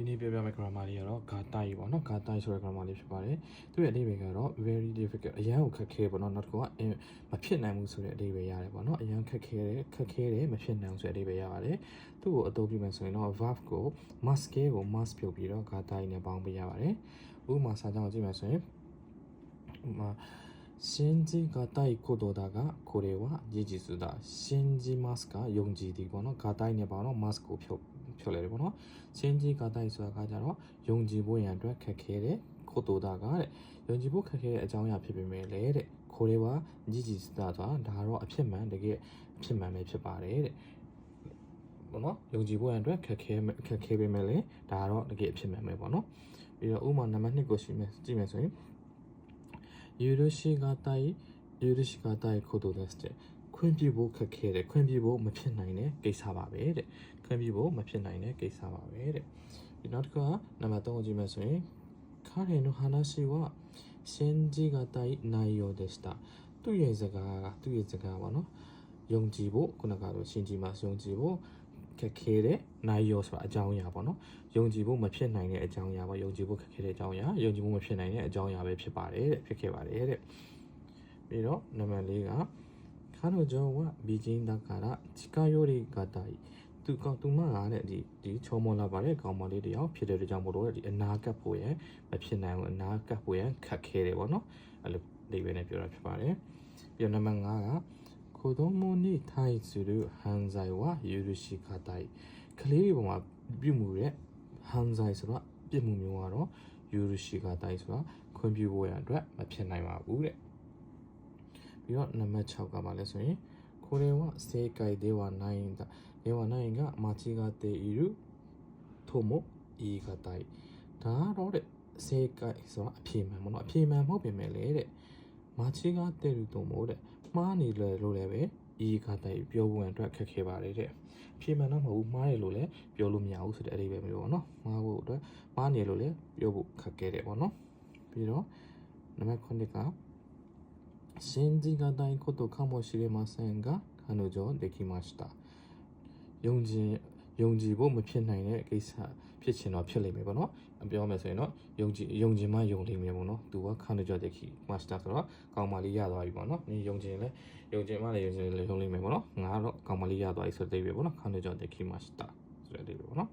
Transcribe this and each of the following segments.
ဒီနေ့ပြောပြမယ့် grammar လေးကတော့ gatai ပေါ့နော် gatai ဆိုတဲ့ grammar လေးဖြစ်ပါတယ်သူ့ရဲ့အဓိပ္ပာယ်ကတော့ very difficult အရန်ကိုခက်ခဲပေါ့နော်နောက်တစ်ခုကအင်းမဖြစ်နိုင်ဘူးဆိုတဲ့အဓိပ္ပာယ်ရတယ်ပေါ့နော်အရန်ခက်ခဲတယ်ခက်ခဲတယ်မဖြစ်နိုင်ဘူးဆိုတဲ့အဓိပ္ပာယ်ရပါတယ်သူ့ကိုအသုံးပြုမယ်ဆိုရင်တော့ verb ကို must ကို must ပြုတ်ပြီးတော့ gatai နဲ့ပေါင်းပေးရပါတယ်ဥပမာစာကြောင်းကိုကြည့်မယ်ဆိုရင်ဥပမာ信じがたいことだがこれは事実だ信じますかယုံကြည်သည်ပေါ့နော်ဂါတိုင်းနဲ့ပေါ့နော် mask ကိုဖြုတ် ဖြစ်လဲတယ်ပေါ့နော်ချင်းကြီးကာတိုက်ဆိုတာကကြတော့ယုံကြည်ဖို့ရန်အတွက်ခက်ခဲတဲ့ခိုတိုတာကတဲ့ယုံကြည်ဖို့ခက်ခဲတဲ့အကြောင်းအရာဖြစ်ပေမဲ့လေတဲ့ခိုလေးပါကြည်ကြည်စတာဆိုတာဒါတော့အဖြစ်မှန်တကယ်အဖြစ်မှန်ပဲဖြစ်ပါတယ်တဲ့ပေါ့နော်ယုံကြည်ဖို့ရန်အတွက်ခက်ခဲခက်ခဲပေမဲ့လေဒါတော့တကယ်အဖြစ်မှန်ပဲပေါ့နော်ပြီးတော့ဥပမာနံပါတ်2ကိုရှိမယ်ကြည့်မယ်ဆိုရင်ယူရရှိကတိုက်ယူရရှိကတိုက်ခိုတိုတဲ့ခွင့်ပြုဖို့ခက်ခဲတယ်ခွင့်ပြုဖို့မဖြစ်နိုင်တဲ့ကိစ္စပါပဲတဲ့ ခွင့်ပြုဖို့မဖြစ်နိုင်တဲ့ကိစ္စပါပဲတဲ့ဒီနောက်တစ်ခါနံပါတ်3ကိုကြည့်မယ်ဆိုရင်彼の話は信じがたい内容でしたသူ့ရဲ့စကားကသူ့ရဲ့စကားပါနော်ယုံကြည်ဖို့ခုနကတော့信じますယုံကြည်ဖို့ခက်ခဲတဲ့နိုင်ရောဆိုတာအကြောင်းအရာပေါ့နော်ယုံကြည်ဖို့မဖြစ်နိုင်တဲ့အကြောင်းအရာပေါ့ယုံကြည်ဖို့ခက်ခဲတဲ့အကြောင်းအရာယုံကြည်ဖို့မဖြစ်နိုင်တဲ့အကြောင်းအရာပဲဖြစ်ပါတယ်တဲ့ဖြစ်ခဲ့ပါတယ်တဲ့ပြီးတော့နံပါတ်၄က彼女は美人だから近寄りがたい သူကောင်သူမကတဲ့ဒီဒီချောမွန်လာပါတဲ့ကောင်မလေးတယောက်ဖြစ်တဲ့တကြောင်မလို့ဒီအနာကပ်ဖို့ရမဖြစ်နိုင်ဘူးအနာကပ်ဖို့ရခက်ခဲတယ်ပေါ့နော်အဲ့လိုဒီပဲနဲ့ပြောတာဖြစ်ပါတယ်ပြီးတော့နံပါတ်5ကကိုဒိုမိုနီထိုင်ဆူရူဟန်ဇိုင်ဝါယူရရှိခတိုင်ကလေးတွေပေါ်မှာပြုမှုတဲ့ဟန်ဇိုင်ဆိုတာပြစ်မှုမျိုးကတော့ယူရရှိခတိုင်ဆိုတာခွင့်ပြုဖို့ရအတွက်မဖြစ်နိုင်ပါဘူးတဲ့ပြီးတော့နံပါတ်6ကပါလဲဆိုရင် これは正解ではないんだではないが間違っているとも言い難いဒါကတော့တဲ့正解ဆိုတာအဖြေမှန်ပေါ့နော်အဖြေမှန်မဟုတ်ပြင်မဲ့လေတဲ့間違ってると思うတဲ့မှားနေတယ်လို့လည်းပဲဤကတိုင်ပြောဖို့အတွက်ခက်ခဲပါတယ်တဲ့အဖြေမှန်တော့မဟုတ်ဘူးမှားတယ်လို့လည်းပြောလို့မရဘူးဆိုတဲ့အဓိပ္ပာယ်မျိုးပေါ့နော်မှားဖို့အတွက်မှားနေလို့လည်းပြောဖို့ခက်ခဲတယ်ပေါ့နော်ပြီးတော့နံပါတ်9က 信じがたいことかもしれませんが彼女できましたယုံကြည်ယုံကြည်ဖို့မဖြစ်နိုင်တဲ့ကိစ္စဖြစ်ချင်တော့ဖြစ်လိမ့်မယ်ပေါ့နော်အပြောမယ်ဆိုရင်တော့ယုံကြည်ယုံကြည်မှယုံလိမ့်မယ်ပေါ့နော်သူကခန္ဓာကြတဲ့ခီမစတာဆိုတော့ကောင်မလေးရသွားပြီပေါ့နော်နင်ယုံကြည်လဲယုံကြည်မှလည်းယုံကြည်လဲယုံလိမ့်မယ်ပေါ့နော်ငါကတော့ကောင်မလေးရသွားပြီဆိုတဲ့အိဗယ်ပေါ့နော်ခန္ဓာကြတဲ့ခီမစတာဆိုတဲ့အိဗယ်ပေါ့နော်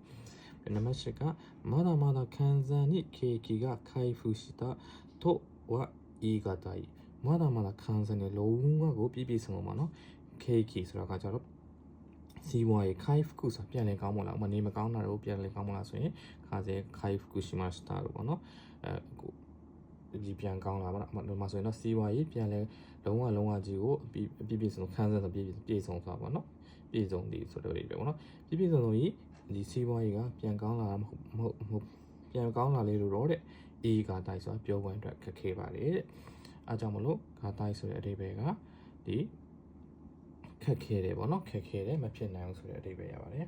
နံပါတ်8ကまだまだ完全に景気が回復したとは言い難い မသာမသာခံစားနေလုံးဝကိုပြည့်ပြည့်စုံစုံပါနော် KK ဆိုတာကကြတော့စီဝါရဲ့ Kaif ကုဆိုပြန်လည်ကောင်းမလားဥမာနေမကောင်းတာတော့ပြန်လည်ကောင်းမလားဆိုရင်ခါစေ Kaif ကုရှိမစတာလို့ပေါ့နော်အဲကိုဒီပြန်ကောင်းလာပါတော့ဒီမှာဆိုရင်တော့စီဝါရေးပြန်လဲလုံးဝလုံးဝကြီးကိုအပြည့်ပြည့်စုံခန်းစားဆိုပြည့်ပြည့်စုံသွားပါတော့ပြည့်စုံသည်ဆိုတော့လေးပဲပေါ့နော်ပြည့်ပြည့်စုံစုံကြီးဒီစီဝါရေးကပြန်ကောင်းလာမဟုတ်မဟုတ်ပြန်ကောင်းလာလေလို့တော့တဲ့အေးကတိုက်ဆိုပြောဝင်အတွက်ခက်ခဲပါတယ်တဲ့ အားကြောင့်မလို့ဂါတိုက်ဆိုတဲ့အဓိပ္ပာယ်ကဒီခက်ခဲတယ်ပေါ့နော်ခက်ခဲတယ်မဖြစ်နိုင်ဘူးဆိုတဲ့အဓိပ္ပာယ်ရပါတယ်